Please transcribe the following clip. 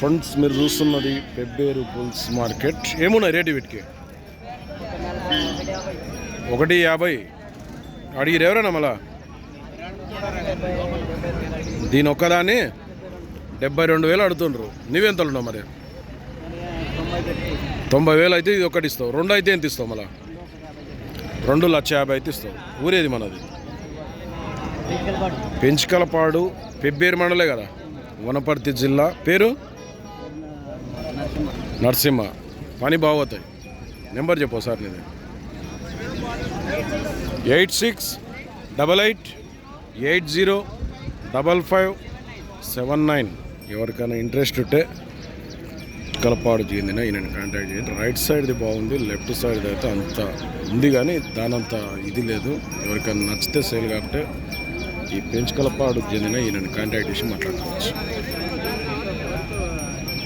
Friends మీరు చూస్తున్నది Pebbair pulls market. ఏమున్నాయి రేటు వీటికి? ఒకటి యాభై. అడిగిరు ఎవరైనా మళ్ళా? దీని ఒక్కదాన్ని డెబ్బై రెండు వేలు అడుగుతుండ్రు. నువ్వెంతలు ఉన్నావు మరి? తొంభై వేలు అయితే ఇది ఒకటి ఇస్తావు. రెండు అయితే ఎంత ఇస్తావు మళ్ళా? రెండు లక్ష యాభై అయితే ఇస్తావు. ఊరేది మనది? పెంచికలపాడు పెబ్బేరు మండలే కదా. వనపర్తి జిల్లా. పేరు? నరసింహ పని బాగోతాయి. నెంబర్ చెప్పు సార్ నేను eight six double eight eight zero double five seven nine. ఎవరికైనా ఇంట్రెస్ట్ ఉంటే కలపాడు చెందిన ఈయన కాంటాక్ట్ చేయండి. రైట్ సైడ్ది బాగుంది లెఫ్ట్ సైడ్ అయితే అంత ఉంది కానీ దానంత ఇది లేదు. ఎవరికైనా నచ్చితే సేల్ కాబట్టి ఈ పెంచుకలపాడు చెందిన ఈయనని కాంటాక్ట్ చేసి మాట్లాడుకోవచ్చు.